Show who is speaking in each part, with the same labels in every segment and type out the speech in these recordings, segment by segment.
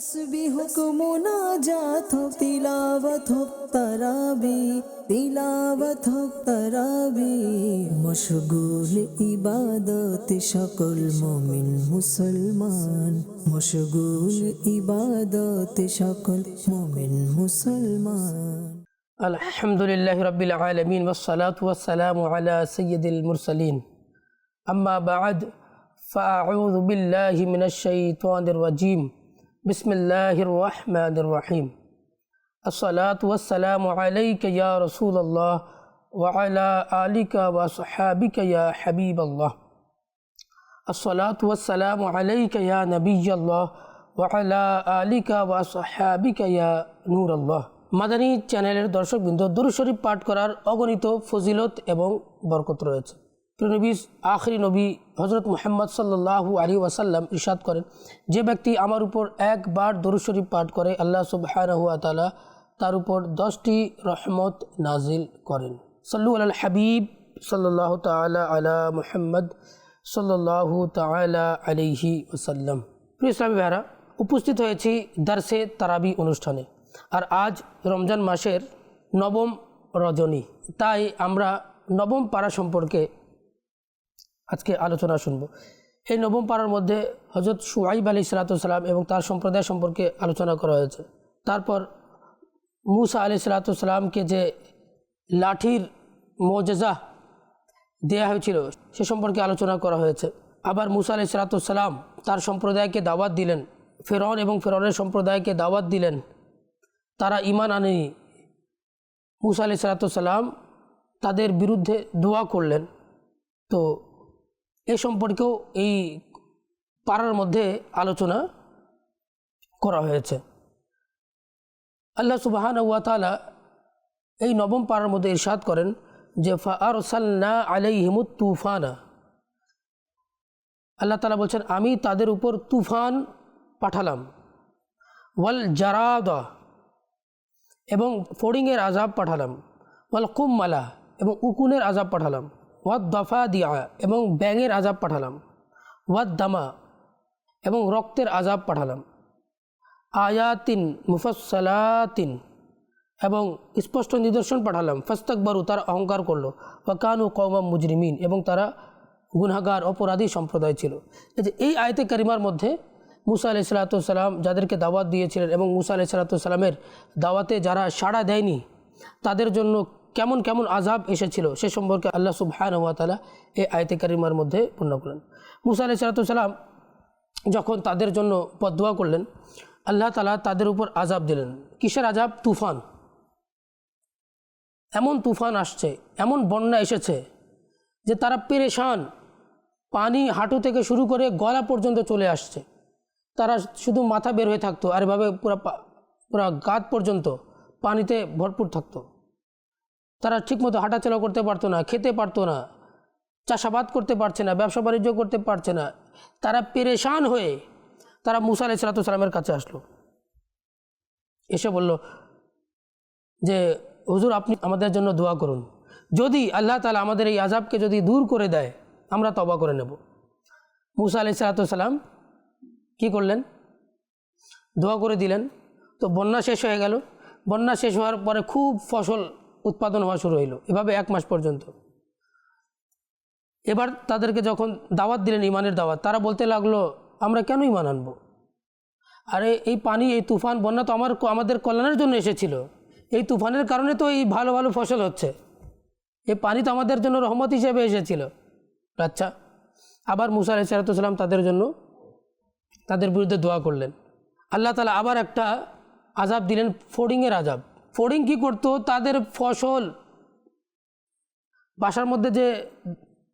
Speaker 1: তসবিহ হুকুম মুনাজাত হোক তিলাওয়াত হোক তারাবি তিলাওয়াত হোক তারাবি মশগুল ইবাদত সকল মুমিন মুসলমান মশগুল ইবাদত সকল মুমিন মুসলমান
Speaker 2: الحمد لله رب العالمين والصلاة والسلام على سيد المرسلين أما بعد فأعوذ بالله من الشيطان الرجيم بسم الله الرحمن الرحيم الصلاة والسلام عليك يا رسول الله وعلى آلك وصحابك يا حبيب الله الصلاة والسلام عليك يا نبي الله وعلى آلك وصحابك يا نور الله মাদানী চ্যানেলের দর্শকবৃন্দ দুরু শরীফ পাঠ করার অগণিত ফজিলত এবং বরকত রয়েছে নবী আখরি নবী হজরত মোহাম্মদ সাল্লাহু আলী ওয়াসাল্লাম ইরশাদ করেন, যে ব্যক্তি আমার উপর একবার দরু শরীফ পাঠ করে, আল্লাহ সুবাহানহুয়া তালা তার উপর দশটি রহমত নাজিল করেন। সল্লু আল হাবিব সাল্লাহ তালা আলা মুহাম্মদ সাল্লাহু তালা আলিহি ওসাল্লাম প্রিয় ইসলামী ভাইরা উপস্থিত হয়েছি দার্সে তারাবি অনুষ্ঠানে আর আজ রমজান মাসের নবম রজনী। তাই আমরা নবম পাড়া সম্পর্কে আজকে আলোচনা শুনব। এই নবম পাড়ার মধ্যে হজরত সুয়াইব আলী সালাতাম এবং তার সম্প্রদায় সম্পর্কে আলোচনা করা হয়েছে। তারপর মুসা আলি সালাতামকে যে লাঠির মোজেজা দেয়া হয়েছিল, সে সম্পর্কে আলোচনা করা হয়েছে। আবার মুসা আলি সালাতাম তার সম্প্রদায়কে দাওয়াত দিলেন। ফেরন এবং ফেরনের সম্প্রদায়কে দাওয়াত দিলেন। তারা ইমান আনেনি। মুসা আলি সালাতাম তাদের বিরুদ্ধে দোয়া করলেন। তো এ সম্পর্কেও এই পাড়ার মধ্যে আলোচনা করা হয়েছে। আল্লাহ সুবাহান ওয়াতালা এই নবম পাড়ার মধ্যে ইরশাদ করেন যে ফার সাল্লা আলাই হিমুত তুফানা। আল্লাহ তালা বলছেন, আমি তাদের উপর তুফান পাঠালাম। ওয়াল জারাদা এবং ফড়িংয়ের আজাব পাঠালাম। ওয়াল কুম্মালা এবং উকুনের আজাব পাঠালাম। ওয়াদ দফা দিয়া এবং ব্যাঙের আজাব পাঠালাম। ওয়াদ দামা এবং রক্তের আজাব পাঠালাম। আয়াতিন মুফসলাতিন এবং স্পষ্ট নিদর্শন পাঠালাম। ফাস্তাকবারু, তারা অহংকার করল। ওয়াকানু কৌমা মুজরিমিন, এবং তারা গুনাগার অপরাধী সম্প্রদায় ছিল। এই আয়তে কারিমার মধ্যে মুসা আলি সাল্লাতাম যাদেরকে দাওয়াত দিয়েছিলেন, এবং মুসা আলি সাল্লাতামের দাওয়াতে যারা সাড়া দেয়নি, তাদের জন্য কেমন কেমন আজাব এসেছিল সে সম্পর্কে আল্লাহ সুবহান ওয়াতালা এই আয়তে কারিমার মধ্যে পূর্ণ করলেন মুসা আলি সাল্লাতাম যখন তাদের জন্য পদোয়া করলেন, আল্লাহ তালা তাদের উপর আজাব দিলেন। কিসের আজাব তুফান। এমন তুফান আসছে, এমন বন্যা এসেছে যে তারা পেরেশান। পানি হাঁটু থেকে শুরু করে গলা পর্যন্ত চলে আসছে। তারা শুধু মাথা বের হয়ে থাকতো আর এভাবে পুরো পুরো গাত পর্যন্ত পানিতে ভরপুর থাকতো। তারা ঠিকমতো হাঁটাচলা করতে পারতো না, খেতে পারতো না, চাষাবাদ করতে পারছে না, ব্যবসা বাণিজ্য করতে পারছে না। তারা পেরেশান হয়ে তারা মুসা আলাই সালাতামের কাছে আসলো। এসে বলল যে, হুজুর, আপনি আমাদের জন্য দোয়া করুন। যদি আল্লাহ তালা আমাদের এই আজাবকে যদি দূর করে দেয়, আমরা তবা করে নেব। মুসা আলি সালাতাম কী করলেন? দোয়া করে দিলেন। তো বন্যা শেষ হয়ে গেল। বন্যা শেষ হওয়ার পরে খুব ফসল উৎপাদন হওয়া শুরু হইল, এভাবে এক মাস পর্যন্ত। এবার তাদেরকে যখন দাওয়াত দিলেন ইমানের দাওয়াত, তারা বলতে লাগল, আমরা কেন ইমান আনব? আরে, এই পানি, এই তুফান, বন্যা তো আমার, আমাদের কল্যাণের জন্য এসেছিল। এই তুফানের কারণে তো এই ভালো ভালো ফসল হচ্ছে। এই পানি তো আমাদের জন্য রহমত হিসেবে এসেছিল। আচ্ছা আবার মুসা আলি সালাতাম তাদের জন্য তাদের বিরুদ্ধে দোয়া করলেন। আল্লাহ তালা আবার একটা আজাব দিলেন, ফোডিংয়ের আজাব ফোডিং কী করতো তাদের ফসল, বাসার মধ্যে যে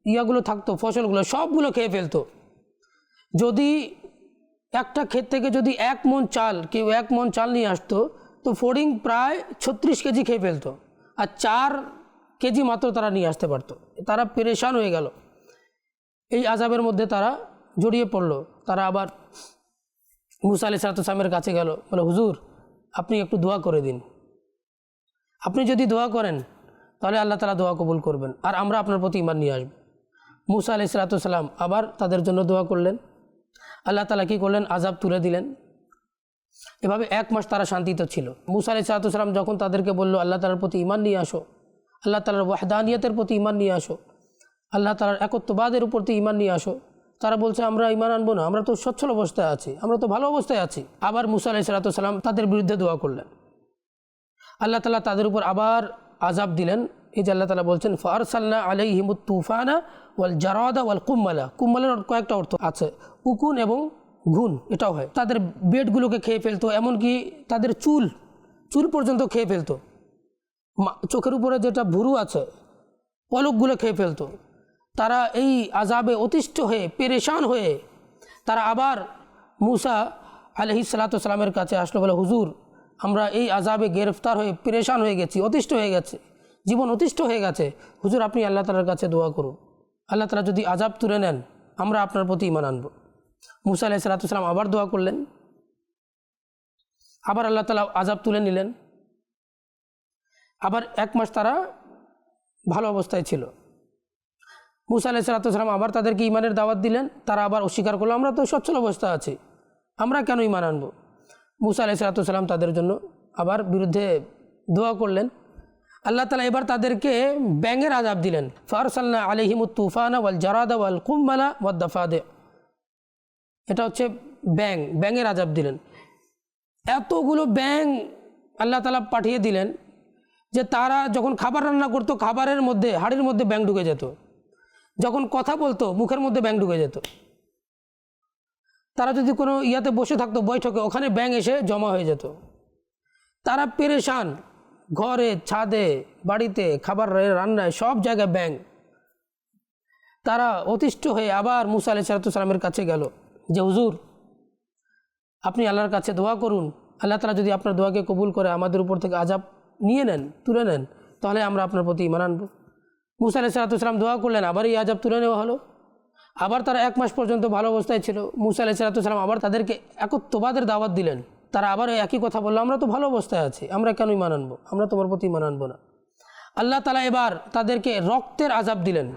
Speaker 2: ইয়াগুলো থাকতো, ফসলগুলো, সবগুলো খেয়ে ফেলতো। যদি একটা ক্ষেত থেকে যদি এক মন চাল, কেউ এক মন চাল নিয়ে আসতো, তো ফোডিং প্রায় ছত্রিশ কেজি খেয়ে ফেলতো। আর চার কেজি মাত্র তারা নিয়ে আসতে পারতো। তারা পেরেশান হয়ে গেল। এই আজাবের মধ্যে তারা জড়িয়ে পড়ল। তারা আবার মুসা আলি সালাতামের কাছে গেল। বলে, হুজুর, আপনি একটু দোয়া করে দিন। আপনি যদি দোয়া করেন, তাহলে আল্লাহ তালা দোয়া কবুল করবেন। আর আমরা আপনার প্রতি ইমান নিয়ে আসব। মুসা আলি সালাতাম আবার তাদের জন্য দোয়া করলেন। আল্লাহ তালা কী করলেন? আজাব তুলে দিলেন। এভাবে এক মাস তারা শান্তিতে ছিল। মুসা আলি সালাতাম যখন তাদেরকে বলল, আল্লাহ তালার প্রতি ইমান নিয়ে আসো। আল্লাহ তালার ওয়াহদানিয়তের প্রতি ইমান নিয়ে আসো। আল্লাহ তালার একত্ববাদের উপর প্রতি ইমান নিয়ে আসো। তারা বলছে, আমরা ইমান আনব না। আমরা তো সচ্ছল অবস্থায় আছি। আমরা তো ভালো অবস্থায় আছি। আবার মুসা আলি সালাতাম তাদের বিরুদ্ধে দোয়া করলেন। আল্লাহ তালা তাদের উপর আবার আজাব দিলেন। এই যে আল্লাহ তালা বলছেন ফারসাল্লা আলাই হিমুত তুফানা ওয়াল জারাদা ওয়াল কুম্মালা। কুম্মালের কয়েকটা অর্থ আছে। উকুন এবং ঘুন, এটাও হয়। তাদের বেডগুলোকে খেয়ে ফেলতো, এমনকি তাদের চুল চুল পর্যন্ত খেয়ে ফেলতো। চোখের উপরে যেটা ভুরু আছে, পলকগুলো খেয়ে ফেলতো। তারা এই আজাবে অতিষ্ঠ হয়ে, পেরেশান হয়ে তারা আবার মুসা আলহি সালাতামের কাছে আসলো, বলে, হুজুর আমরা এই আজাবে গ্রেফতার হয়ে পেরেশান হয়ে গেছি, অতিষ্ঠ হয়ে গেছে, জীবন অতিষ্ঠ হয়ে গেছে। হুজুর, আপনি আল্লাহ তালার কাছে দোয়া করুন। আল্লাহ তালা যদি আজাব তুলে নেন, আমরা আপনার প্রতি ইমান আনব। মুসা আলাহি সালাতাম আবার দোয়া করলেন। আবার আল্লাহ তালা আজাব তুলে নিলেন। আবার এক মাস তারা ভালো অবস্থায় ছিল। মুসা আলাহ সালাতাম আবার তাদেরকে ইমানের দাওয়াত দিলেন। তারা আবার অস্বীকার করল, আমরা তো সচ্ছল অবস্থা আছি। আমরা কেন ইমান আনব? মুসা আলাহ সালাতাম তাদের জন্য আবার বিরুদ্ধে দোয়া করলেন। আল্লাহ তালা এবার তাদেরকে ব্যাঙের আজাব দিলেন। ফারসাল্লা আলহিমুত তুফানা ওয়াল জারাদা ওয়াল কুম্মালা ওয়াদ্দাফাদে এটা হচ্ছে ব্যাং ব্যাঙের আজাব দিলেন। এতগুলো ব্যাং আল্লাহ তালা পাঠিয়ে দিলেন যে তারা যখন খাবার রান্না করতো, খাবারের মধ্যে, হাড়ির মধ্যে ব্যাং ঢুকে যেত। যখন কথা বলতো, মুখের মধ্যে ব্যাং ঢুকে যেত। তারা যদি কোনো ইয়াতে বসে থাকতো বৈঠকে, ওখানে ব্যাং এসে জমা হয়ে যেত। তারা পেরেশান। ঘরে, ছাদে, বাড়িতে, খাবার রান্নায়, সব জায়গায় ব্যাং তারা অতিষ্ঠ হয়ে আবার মুসা আলি সালাতামের কাছে গেল যে, হুজুর, আপনি আল্লাহর কাছে দোয়া করুন। আল্লাহ তালা যদি আপনার দোয়াকে কবুল করে আমাদের উপর থেকে আজাব নিয়ে নেন, তুলে নেন, তাহলে আমরা আপনার প্রতি ইমান আনব। মুসা আলি সালাতাম দোয়া করলেন আবার এই আজাব তুলে নেওয়া হলো। আবার তারা এক মাস পর্যন্ত ভালো অবস্থায় ছিল। মুসা আলাহ সালাম আবার তাদেরকে একত্রবাদের দাওয়াত দিলেন। তারা আবার একই কথা বলল, আমরা তো ভালো অবস্থায় আছি, আমরা কেনই মানানবো আনব? আমরা তোমার প্রতি মানানবো আনব না। আল্লাহ তালা এবার তাদেরকে রক্তের আজাব দিলেন।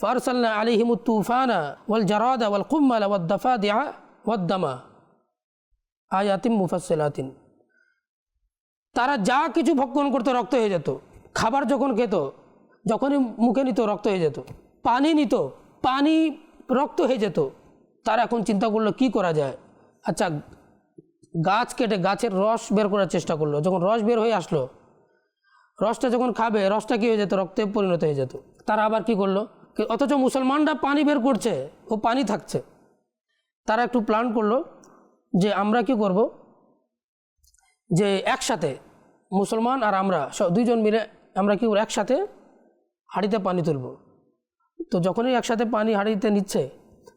Speaker 2: ফারসাল্লা আলিহিমু তুফানা ওয়াল জারাদা ওয়াল কুম্মালা ওয়াদ্দাফা দেহা ওয়াদ্দামা আয়াতিম মুফাসলাতিন তারা যা কিছু ভক্ষণ করতো রক্ত হয়ে যেত। খাবার যখন খেত, যখনই মুখে নিত রক্ত হয়ে যেত। পানি নিত। পানি রক্ত হয়ে যেত। তারা এখন চিন্তা করল, কি করা যায়? আচ্ছা গাছ কেটে গাছের রস বের করার চেষ্টা করল। যখন রস বের হয়ে আসলো, রসটা যখন খাবে, রসটা কী হয়ে যেত? রক্তে পরিণত হয়ে যেত। তারা আবার কি করল? অথচ মুসলমানরা পানি বের করছে, ও পানি থাকছে। তারা একটু প্ল্যান করল যে আমরা কি করব? যে একসাথে মুসলমান আর আমরা দুইজন মিলে আমরা কি করব? একসাথে হাঁড়িতে পানি তুলব। তো যখনই একসাথে পানি হাঁড়িতে নিচ্ছে,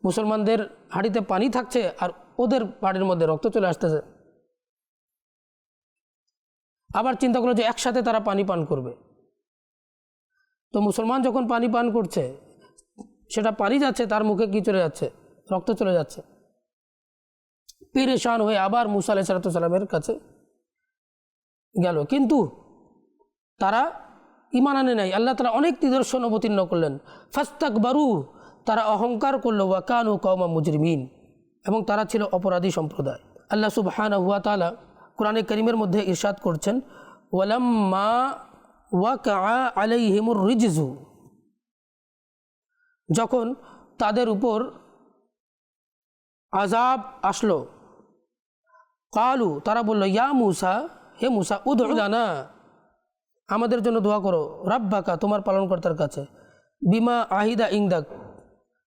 Speaker 2: মুসলমানদের হাঁড়িতে পানি থাকছে আর ওদের বাড়ির মধ্যে রক্ত চলে আসতেছে। আবার চিন্তা করল যে একসাথে তারা পানি পান করবে। তো মুসলমান যখন পানি পান করছে, সেটা পানি যাচ্ছে, তার মুখে কি চলে যাচ্ছে? রক্ত চলে যাচ্ছে। পেরেশান হয়ে আবার মুসা আলাই সালামের কাছে গেল। কিন্তু তারা ইমান আনে নাই। আল্লাহ তালা অনেক নিদর্শন অবতীর্ণ করলেন। ফাস্তাক বারু তারা অহংকার করল, ওয়াকানু কৌমা মুজরিমিন, এবং তারা ছিল অপরাধী সম্প্রদায়। আল্লাহ সুবহান হুয়া তালা কোরআনে করিমের মধ্যে ইরশাদ করছেন, ওয়ালাম্মা ওয়াকা আলাইহিমুর রিজু যখন তাদের উপর আজাব আসলো, কালু, তারা বলল, ইয়া মুসা, হে মুসা উদানা আমাদের জন্য দোয়া করো। রাব্বাকা, তোমার পালনকর্তার কাছে। বিমা আহিদা ইংদাক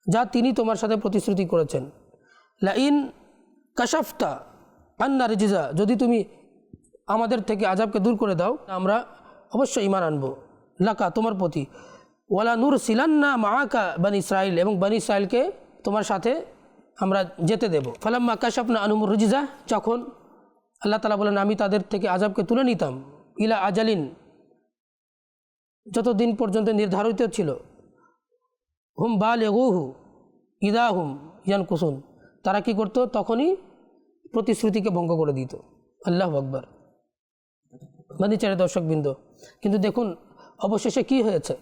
Speaker 2: যা তিনি তোমার সাথে প্রতিশ্রুতি করেছেন। লাইন কাশাফতা আন্না রেজিজা, যদি তুমি আমাদের থেকে আজাবকে দূর করে দাও, আমরা অবশ্যই ইমান আনব। লাকা, তোমার প্রতি। ওয়ালা নূর সিলান্না মাআকা বানি ইসরাইল এবং বানি ইসরাইলকে তোমার সাথে আমরা যেতে দেব। ফালাম্মা কাশাফনা আনুমুর রিজিজা, যখন আল্লাহ তালা বলেন, আমি তাদের থেকে আজাবকে তুলে নিতাম, ইলা আজালিন যতদিন পর্যন্ত নির্ধারিত ছিল। হুম বাল এগুহু ইদা হুম ইয়ান কুসুন তারা কি করতো? তখনই প্রতিশ্রুতিকে ভঙ্গ করে দিত। আল্লাহ আকবর। মানে চারে দর্শকবৃন্দ, কিন্তু দেখুন, অবশেষে কি হয়েছে?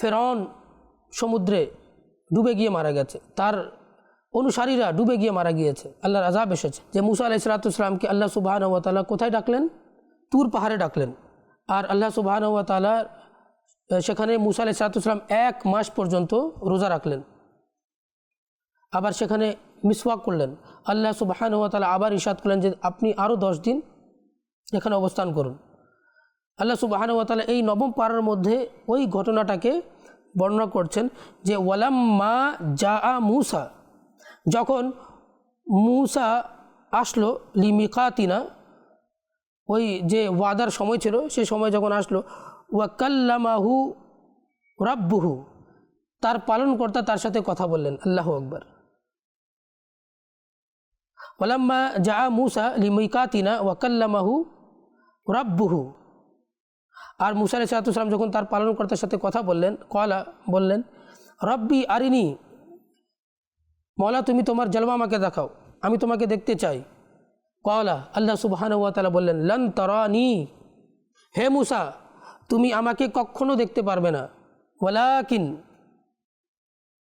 Speaker 2: ফেরন সমুদ্রে ডুবে গিয়ে মারা গেছে। তার অনুসারীরা ডুবে গিয়ে মারা গিয়েছে। আল্লাহর আজাব এসেছে যে মুসা আলাহ সালাতামকে আল্লাহ সুবাহান তাআলা কোথায় ডাকলেন? তুর পাহাড়ে ডাকলেন। আর আল্লাহ সুবাহান তাআলা সেখানে মুসা আলাহ সালাতাম এক মাস পর্যন্ত রোজা রাখলেন। আবার সেখানে মিসওয়াক করলেন। আল্লাহ সুবাহান তাআলা আবার ইশাদ করলেন যে আপনি আরও দশ দিন এখানে অবস্থান করুন। আল্লাহ সুবাহান তাআলা এই নবম পাড়ার মধ্যে ওই ঘটনাটাকে বর্ণনা করছেন যে ওয়ালাম মা জা আ মুসা। যখন মুসা আসলো লিমিকাতিনা ওই যে ওয়াদার সময় ছিল, সে সময় যখন আসলো ওয়াকাল্লামাহু রাব্বুহু, তার পালনকর্তা তার সাথে কথা বললেন, আল্লাহ আকবর। ওলাম্মা জা মুসা লিমিকাতিনা ওয়াকাল্লামাহু রাব্বুহু, আর মুসা আলাই সালাতাম যখন তার পালনকর্তার সাথে কথা বললেন কলা বললেন, রব্বি আরিনি মলা তুমি তোমার জলমা আমাকে দেখাও, আমি তোমাকে দেখতে চাই। কলা আল্লাহ সুবহান তাআলা বললেন, লন তরানি। হে মুসা, তুমি আমাকে কখনো দেখতে পারবে না। ওয়ালাকিন,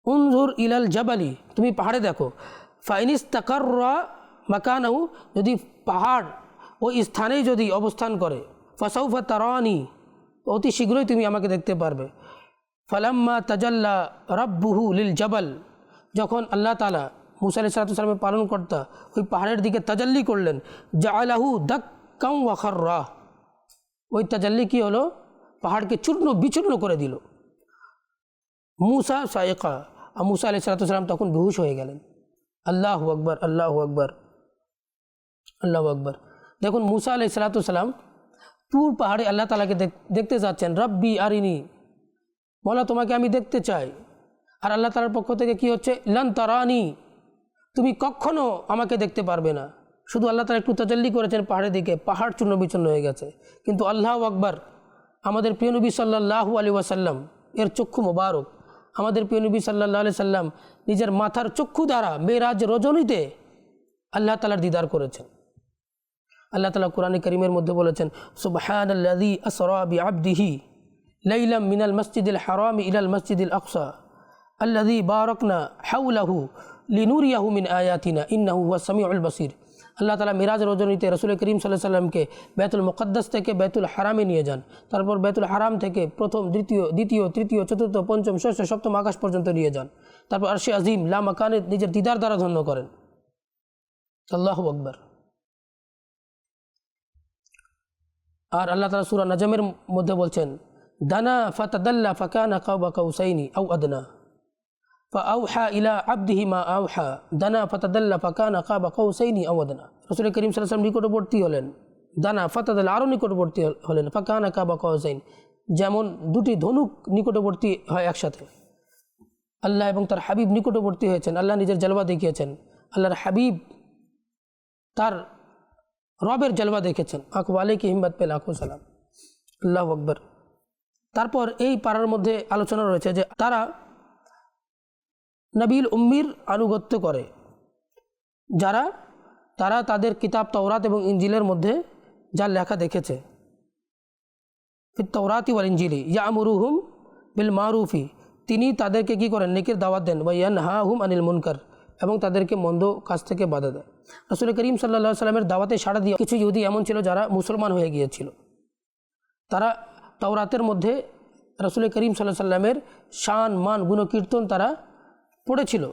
Speaker 2: উনজুর ইলাল জাবালি, তুমি পাহাড়ে দেখো। ফাইনিস তাকার মাকানাউ যদি পাহাড় ওই স্থানেই যদি অবস্থান করে, ফাসাউফা তারানি, অতি শীঘ্রই তুমি আমাকে দেখতে পারবে। ফালাম্মা তাজাল্লা রব্বুহু লিল জাবাল, যখন আল্লাহ তালা মুসা আলি সালাতামের পালনকর্তা ওই পাহাড়ের দিকে তাজাল্লি করলেন। জাআলাহু দাক্কাউ ওয়াখার রাহ ওই তাজাল্লি কী হলো? পাহাড়কে চূর্ণ বিচূর্ণ করে দিল। মুসা সায়েকা আর মুসা আলি সালাতাম তখন বেহুশ হয়ে গেলেন। আল্লাহ আকবর আল্লাহ আকবর আল্লাহ আকবর। দেখুন, মুসা আলি সালাতাম তুর পাহাড়ে আল্লাহ তালাকে দেখতে যাচ্ছেন। রব্বি আরিনি বলা তোমাকে আমি দেখতে চাই। আর আল্লাহ তালার পক্ষ থেকে কি হচ্ছে? লন তারানি তুমি কখনো আমাকে দেখতে পারবে না। শুধু আল্লাহ তালা একটু তাজাল্লি করেছেন পাহাড়ের দিকে, পাহাড় চূর্ণ বিচূর্ণ হয়ে গেছে। কিন্তু আল্লাহ আকবর, আমাদের প্রিয় নবী সাল্লাহ আলী ওয়াসাল্লাম, এর চক্ষু মোবারক। আমাদের প্রিয় নবী সাল্লাহ আলি সাল্লাম নিজের মাথার চক্ষু দ্বারা মেয়েরাজ রজনীতে আল্লাহ তালার দিদার করেছেন। আল্লাহ তালা কোরআন করিমের মধ্যে বলেছেন সুবহান আল্লাদি আসরাবি আবদিহি লাইলাম মিনাল মসজিদুল হারাম ইলাল মসজিদুল আকসা আল্লাদি বারকনা হাউলাহু লিনুরিয়াহু মিন আয়াতিনা, ইন্নাহু হুয়া সামিউল বসির। আল্লাহ তালা মিরাজ রজনীতে রসুল করিম সাল্লাহ সাল্লামকে বেতুল মুকদ্দাস থেকে বেতুল হারামে নিয়ে যান। তারপর বেতুল হারাম থেকে প্রথম, দ্বিতীয় দ্বিতীয়, তৃতীয়, চতুর্থ, পঞ্চম, ষষ্ঠ, সপ্তম আকাশ পর্যন্ত নিয়ে যান। তারপর আরশে আজিম, লা মাকানে নিজের দিদার দ্বারা ধন্য করেন। আল্লাহ আকবর। আর আল্লাহ তালা সুরা নাজমের মধ্যে বলছেন, দানা ফাতাদাল্লা ফাকানা কাউবা কাউসাইনি আউ আদনা। আউহা ইলা আব্দিহি মা আউহা দানা ফাতাদাল্লা ফাকানা কাবা কৌসাইনি আওয়াদানা রসুল করিম সাল্লাম নিকটবর্তী হলেন। দানা ফাতাদাল্লা আরও নিকটবর্তী হলেন। ফাকানা কাবা কৌসাইন যেমন দুটি ধনুক নিকটবর্তী হয় একসাথে। আল্লাহ এবং তার হাবিব নিকটবর্তী হয়েছেন। আল্লাহ নিজের জালবা দেখিয়েছেন। আল্লাহর হাবিব তার রবের জালবা দেখেছেন। আকু আলিকে হিম্মত পেল, আকু, সালাম। আল্লাহ আকবর। তারপর এই পাড়ার মধ্যে আলোচনা রয়েছে যে তারা নবীল উম্মির আনুগত্য করে। যারা, তারা তাদের কিতাব তওরাত এবং ইঞ্জিলের মধ্যে যা লেখা দেখেছে। তওরাতি ওয়াল ইঞ্জিলি ইয়ামুরুহুম বিল মারুফি। তিনি তাদেরকে কি করেন? নেকির দাওয়াত দেন। বা ইয়ান হা হুম আনিল মুনকার এবং তাদেরকে মন্দ কাজ থেকে বাধা দেয় রসুল করিম সাল্লা সাল্লামের দাওয়াতে সাড়া দিয়ে কিছু ইহুদি এমন ছিল যারা মুসলমান হয়ে গিয়েছিল। তারা তাওরাতের মধ্যে রসুল করিম সাল্লাহ সাল্লামের শান, মান, গুণকীর্তন তারা পড়েছিল।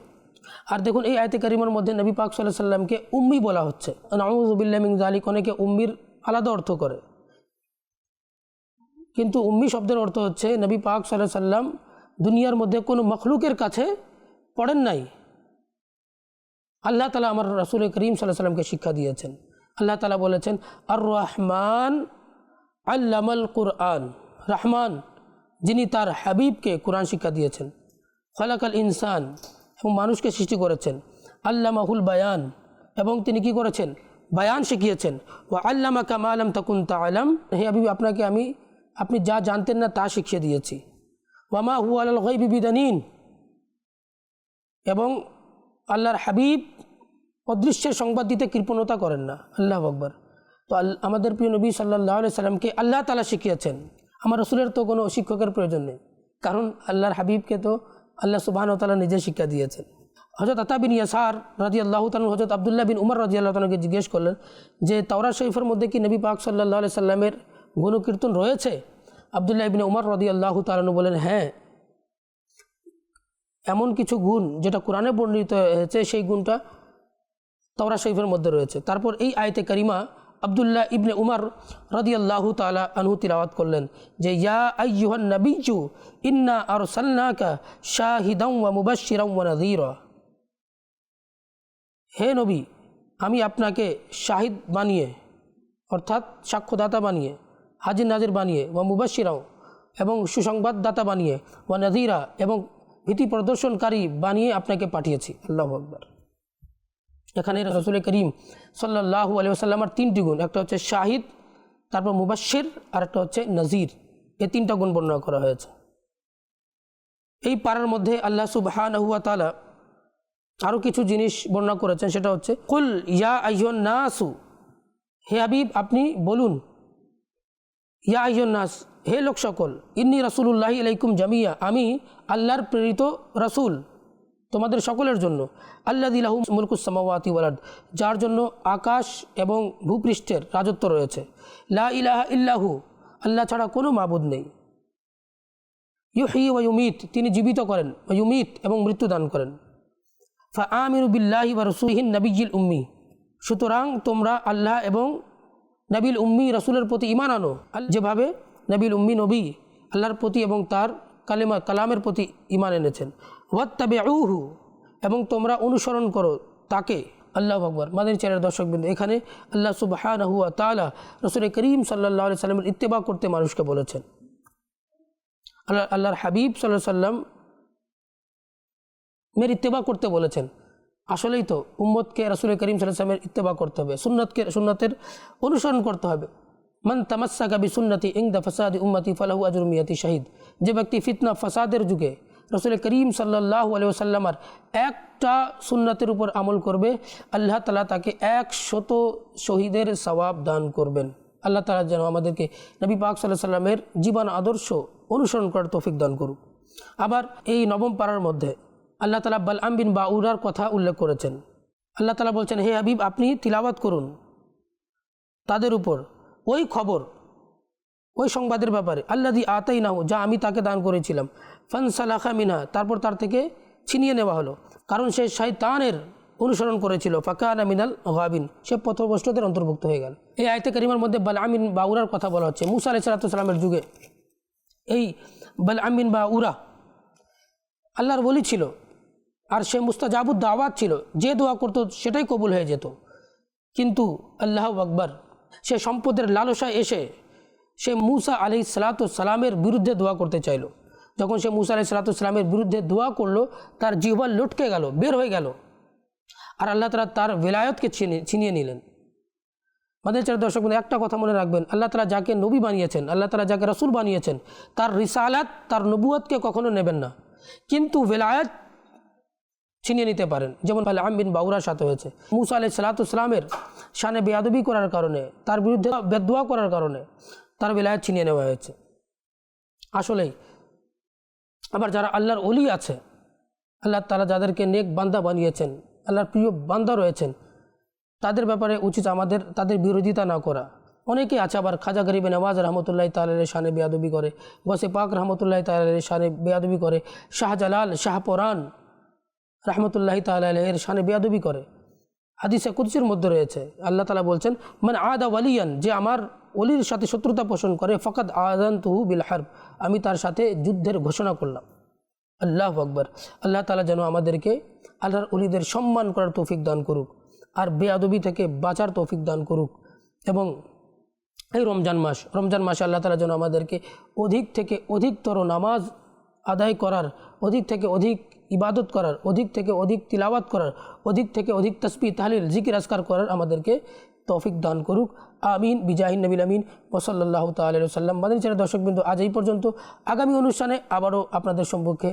Speaker 2: আর দেখুন, এই আয়তে করিমের মধ্যে নবী পাক সাল্লাহ সাল্লামকে উম্মি বলা হচ্ছে। নাউজুবিল্লামিন জালিক অনেকে উম্মির আলাদা অর্থ করে। কিন্তু উম্মি শব্দের অর্থ হচ্ছে, নবী পাক সাল্লাহ সাল্লাম দুনিয়ার মধ্যে কোনো মখলুকের কাছে পড়েন নাই। আল্লাহ তালা আমার রসুল করিম সাল্লাহ সাল্লামকে শিক্ষা দিয়েছেন। আল্লাহ তালা বলেছেন আর রহমান আল্লামাল কুরআন। রহমান, যিনি তার হাবিবকে কোরআন শিক্ষা দিয়েছেন। খলাকাল ইনসান এবং মানুষকে সৃষ্টি করেছেন। আল্লামাহুল বায়ান এবং তিনি কি করেছেন? বায়ান শিখিয়েছেন। ও আল্লামা কামা আলম তাকুন তা আলম হে হাবিব, আপনাকে আমি, আপনি যা জানতেন না তা শিখিয়ে দিয়েছি। ওয়ামা হু আল গৈবিদানিন এবং আল্লাহর হাবিব অদৃশ্যের সংবাদ দিতে কৃপণতা করেন না। আল্লাহ আকবর। তো আমাদের প্রিয় নবী সাল্লাহ সাল্লামকে আল্লাহ তালা শিখিয়েছেন। আমার রসুলের তো কোনো শিক্ষকের প্রয়োজন নেই। কারণ আল্লাহর হাবিবকে তো আল্লাহ সুবাহন তালা নিজে শিক্ষা দিয়েছেন। হজরত আতা বিন ইয়াসার রাজি আল্লাহ তালন হজরত আবদুল্লাহ বিন উমর রাজি আল্লাহ তালকে জিজ্ঞেস করলেন যে তাওরা শরীফের মধ্যে কি নবী পাক সাল্লাহ আলি সাল্লামের গুণকীর্তন রয়েছে? আবদুল্লাহ বিন উমর রদি আল্লাহ তালন বলেন হ্যাঁ। এমন কিছু গুণ যেটা কোরআনে বর্ণিত হয়েছে, সেই গুণটা তাওরা শরীফের মধ্যে রয়েছে। তারপর এই আয়তে করিমা আবদুল্লাহ ইবনে উমর রদিয়াল্লাহু তালা আনহু তিলাওয়াত করলেন যে, ইয়া আইয়ুহান নবিজু ইন্না আর সাল্লাকা মুবাশিরম ওয়া নাযীরা। হে নবী, আমি আপনাকে শাহিদ বানিয়ে, অর্থাৎ সাক্ষ্যদাতা বানিয়ে, হাজির নাজির বানিয়ে, ওয়া মুবাশিরাও এবং সুসংবাদদাতা বানিয়ে, ওয়া নাজিরা এবং ভীতি প্রদর্শনকারী বানিয়ে আপনাকে পাঠিয়েছি। আল্লাহ আকবর। এখানে রসুল করিম সাল্লাহ আলি আসাল্লামার তিনটি গুণ, একটা হচ্ছে শাহিদ, তারপর মুবাশির আর একটা হচ্ছে নজির। এই তিনটা গুণ বর্ণনা করা হয়েছে। এই পাড়ার মধ্যে আল্লাহ সুবহান তালা আরও কিছু জিনিস বর্ণনা করেছেন, সেটা হচ্ছে, কুল ইয়া আইয়ন নাসু, হে হাবিব, আপনি বলুন, ইয়া আইয়ন নাস, হে লোক সকল ইন্নি রাসুলুল্লাহ আলাইকুম জামিয়া, আমি আল্লাহর প্রেরিত রাসূল। তোমাদের সকলের জন্য। আল্লাহ দিলাহু মুলকুসামাওয়াতি ওয়ালাদ যার জন্য আকাশ এবং ভূপৃষ্ঠের রাজত্ব রয়েছে। লা ইলাহা ইল্লাহু, আল্লাহ ছাড়া কোনো মাবুদ নেই। ইউহি ওয়া ইউমিত, তিনি জীবিত করেন ওয়া ইউমিত এবং মৃত্যু দান করেন। ফা আমিরু বিল্লাহি বা রসুলহিন নবিজিল উম্মি, সুতরাং তোমরা আল্লাহ এবং নবিল উম্মি রসুলের প্রতি ইমান আনো। যেভাবে নবিল উম্মি নবী, আল্লাহর প্রতি এবং তার কালেমা কালামের প্রতি ইমান এনেছেন। ওয়াত্তাবে উহু এবং তোমরা অনুসরণ করো তাকে, আল্লাহ আকবর। মাদের চেয়ারের দর্শকবৃন্দ, এখানে আল্লাহ সুবাহান তালা রসুল করিম সাল্লাহ সাল্লামের ইত্তেবা করতে মানুষকে বলেছেন। আল্লাহ আল্লাহর হাবিব সাল্লাহ সাল্লাম মের ইত্তেবা করতে বলেছেন। আসলেই তো উম্মতকে রাসুল করিম সাল্লামের ইত্তেবা করতে হবে, সুন্নতকে সুন্নতের অনুসরণ করতে হবে। মান তামাসা কাবি সুন্নতি ইংদা ফসাদি উম্মতি ফালাহু আজরুমিয়াতি শাহিদ। যে ব্যক্তি ফিতনা, ফসাদের যুগে রসুল করিম সাল্লাহ আলিয়াল্লামার একটা সুন্নতের উপর আমল করবে, আল্লাহ তালা তাকে এক শত শহীদের সওয়াব দান করবেন। আল্লাহ তালা যেন আমাদেরকে নবী পাক সাল্লাহ সাল্লামের জীবন আদর্শ অনুসরণ করার তৌফিক দান করুক। আবার এই নবম পাড়ার মধ্যে আল্লাহ তালা বাল বিন বাউরার কথা উল্লেখ করেছেন। আল্লাহ তালা বলছেন, হে হাবিব, আপনি তিলাবাত করুন। তাদের উপর ওই খবর ওই সংবাদের ব্যাপারে আল্লাদি আতাই নাও যা আমি তাকে দান করেছিলাম, ফানসালাখা মিনহা, তারপর তার থেকে ছিনিয়ে নেওয়া হলো। কারণ সে শৈতানের অনুসরণ করেছিল, ফাকানা মিনাল গাবিন, সে পথভ্রষ্টদের অন্তর্ভুক্ত হয়ে গেল। এই আয়তে করিমার মধ্যে বাল আমিন বা উরার কথা বলা হচ্ছে। মুসা সালাতামের যুগে এই বাল আমিন বা উরা আল্লাহর বলি ছিল, আর সে মুস্তাজাবুদ দাওয়াত ছিল, যে দোয়া করতো সেটাই কবুল হয়ে যেত। কিন্তু আল্লাহ আকবর, সে সম্পদের লালসায় এসে সে মুসা আলি সালামের বিরুদ্ধে দোয়া করতে চাইল। যখন সে মুসা আলি সালামের বিরুদ্ধে দোয়া করল, তার জিহ্বা লটকে গেল, বের হয়ে গেল। আর আল্লাহ তালা তার বেলায়তকে ছিনিয়ে ছিনিয়ে নিলেন। আমাদের চার দর্শক একটা কথা মনে রাখবেন। আল্লাহ তালা যাকে নবী বানিয়েছেন, আল্লাহ তালা যাকে রসুল বানিয়েছেন, তার রিসালাত, তার নবুয়তকে কখনো নেবেন না। কিন্তু বেলায়াত ছিনিয়ে নিতে পারেন। যেমন আম বিন বাউরার সাথে হয়েছে। মুসা আলি সালাতামের শানে বেয়াদবি করার কারণে, তার বিরুদ্ধে বেদুয়া করার কারণে তার বেলায়াত ছিনিয়ে নেওয়া হয়েছে। আসলেই, আবার যারা আল্লাহর অলি আছে, আল্লাহ তালা যাদেরকে নেক বান্দা বানিয়েছেন, আল্লাহর প্রিয় বান্দা রয়েছেন, তাদের ব্যাপারে উচিত আমাদের, তাদের বিরোধিতা না করা। অনেকে আছে আবার খাজা গরিবে নওয়াজ রহমতুল্লাহ তালের শানে বেয়াদবি করে, গসে পাক রহমতুল্লাহ তালের শানে বেয়াদবি করে, শাহজালাল, শাহপরান রহমতুল্লাহ তালের শানে বেয়াদবি করে। হাদিসে কুদ্সির মধ্যে রয়েছে, আল্লাহ তালা বলছেন মানে আদা ওয়ালিয়ান যে আমার অলির সাথে শত্রুতা পোষণ করে ফকাত আদান তুহু বিল হার্ব। আমি তার সাথে যুদ্ধের ঘোষণা করলাম। আল্লাহ আকবর। আল্লাহ তালা যেন আমাদেরকে আল্লাহর অলিদের সম্মান করার তৌফিক দান করুক আর বেয়াদবি থেকে বাঁচার তৌফিক দান করুক। এবং এই রমজান মাস, রমজান মাসে আল্লাহ তালা যেন আমাদেরকে অধিক থেকে অধিকতর নামাজ আদায় করার, অধিক থেকে অধিক ইবাদত করার, অধিক থেকে অধিক তিলাওয়াত করার, অধিক থেকে অধিক তসবি তাহলিল, জিকির আসকার করার আমাদেরকে তৌফিক দান করুক। আমিন। বিজাহিন নবীল আমিন। ওসল্লাহ তাল্লাহ সাল্লাম। চ্যানেল ছেড়ে দর্শকবিন্দু আজ এই পর্যন্ত। আগামী অনুষ্ঠানে আবারও আপনাদের সম্পর্কে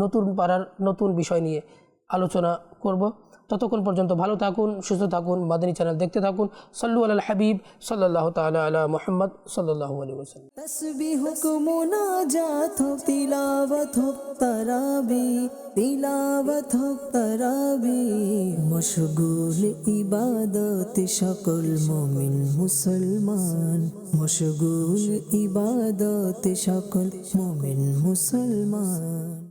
Speaker 2: নতুন পাড়ার নতুন বিষয় নিয়ে আলোচনা করব। ততক্ষণ পর্যন্ত ভালো থাকুন, সুস্থ থাকুন, মাদানী চ্যানেল দেখতে থাকুন। সল্লু আল হাবিব সাল্লাহ তালা আলা মোহাম্মদ সাল্লাহ আলী ওসাল্লাম
Speaker 1: তসবিহ মুনাজাত তিলাওয়াত তারাবি তিলাওয়াত তারাবি। মশগুল ইবাদত সকল মুমিন, মুসলমান। মশগুল ইবাদত সকল মুমিন, মুসলমান।